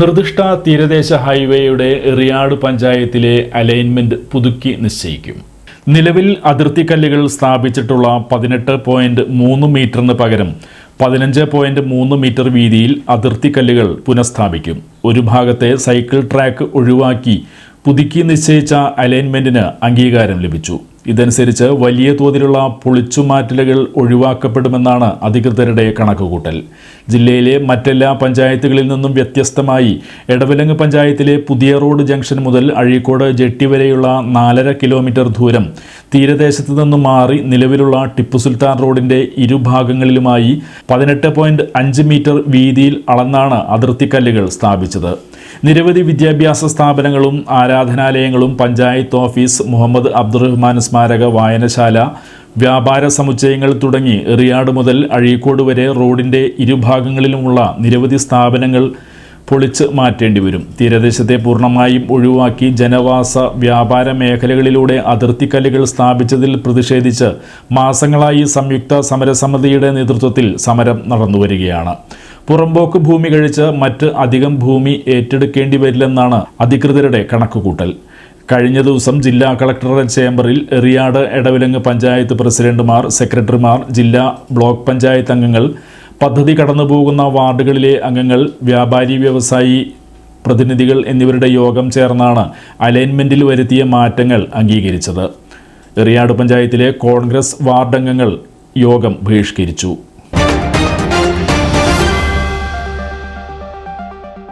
നിർദ്ദിഷ്ട തീരദേശ ഹൈവേയുടെ റിയാഡ് പഞ്ചായത്തിലെ അലൈൻമെന്റ് പുതുക്കി നിശ്ചയിക്കും. നിലവിൽ അതിർത്തി കല്ലുകൾ സ്ഥാപിച്ചിട്ടുള്ള പതിനെട്ട് പോയിന്റ് മൂന്ന് മീറ്ററിന് പകരം പതിനഞ്ച് പോയിന്റ് മൂന്ന് മീറ്റർ വീതിയിൽ അതിർത്തി കല്ലുകൾ പുനഃസ്ഥാപിക്കും. ഒരു ഭാഗത്തെ സൈക്കിൾ ട്രാക്ക് ഒഴിവാക്കി പുതുക്കി നിശ്ചയിച്ച അലൈൻമെന്റിന് അംഗീകാരം ലഭിച്ചു. ഇതനുസരിച്ച് വലിയ തോതിലുള്ള പൊളിച്ചുമാറ്റലുകൾ ഒഴിവാക്കപ്പെടുമെന്നാണ് അധികൃതരുടെ കണക്കുകൂട്ടൽ. ജില്ലയിലെ മറ്റെല്ലാ പഞ്ചായത്തുകളിൽ നിന്നും വ്യത്യസ്തമായി എടവലങ്ങ് പഞ്ചായത്തിലെ പുതിയ റോഡ് ജംഗ്ഷൻ മുതൽ അഴീക്കോട് ജെട്ടി വരെയുള്ള നാലര കിലോമീറ്റർ ദൂരം തീരദേശത്ത് നിന്നും മാറി നിലവിലുള്ള ടിപ്പു സുൽത്താൻ റോഡിന്റെ ഇരുഭാഗങ്ങളിലുമായി പതിനെട്ട് പോയിന്റ് അഞ്ച് മീറ്റർ വീതിയിൽ അളന്നാണ് അതിർത്തിക്കല്ലുകൾ സ്ഥാപിച്ചത്. നിരവധി വിദ്യാഭ്യാസ സ്ഥാപനങ്ങളും ആരാധനാലയങ്ങളും പഞ്ചായത്ത് ഓഫീസ് മുഹമ്മദ് അബ്ദുറഹ്മാൻ സ്മാരക വായനശാല വ്യാപാര സമുച്ചയങ്ങൾ തുടങ്ങി എറിയാട് മുതൽ അഴീക്കോട് വരെ റോഡിന്റെ ഇരുഭാഗങ്ങളിലുമുള്ള നിരവധി സ്ഥാപനങ്ങൾ പൊളിച്ച് മാറ്റേണ്ടി വരും. തീരദേശത്തെ പൂർണമായും ഒഴിവാക്കി ജനവാസ വ്യാപാര മേഖലകളിലൂടെ അതിർത്തിക്കല്ലുകൾ സ്ഥാപിച്ചതിൽ പ്രതിഷേധിച്ച് മാസങ്ങളായി സംയുക്ത സമരസമിതിയുടെ നേതൃത്വത്തിൽ സമരം നടന്നുവരികയാണ്. പുറമ്പോക്ക് ഭൂമി കഴിച്ച് മറ്റ് അധികം ഭൂമി ഏറ്റെടുക്കേണ്ടി വരില്ലെന്നാണ് അധികൃതരുടെ കണക്കുകൂട്ടൽ. കഴിഞ്ഞ ദിവസം ജില്ലാ കളക്ടറുടെ ചേംബറിൽ എറിയാട് എടവിലങ്ങ് പഞ്ചായത്ത് പ്രസിഡന്റുമാർ സെക്രട്ടറിമാർ ജില്ലാ ബ്ലോക്ക് പഞ്ചായത്ത് അംഗങ്ങൾ പദ്ധതി കടന്നുപോകുന്ന വാർഡുകളിലെ അംഗങ്ങൾ വ്യാപാരി വ്യവസായി പ്രതിനിധികൾ എന്നിവരുടെ യോഗം ചേർന്നാണ് അലൈൻമെന്റിൽ വരുത്തിയ മാറ്റങ്ങൾ അംഗീകരിച്ചത്. എറിയാട് പഞ്ചായത്തിലെ കോൺഗ്രസ് വാർഡംഗങ്ങൾ യോഗം ബഹിഷ്കരിച്ചു.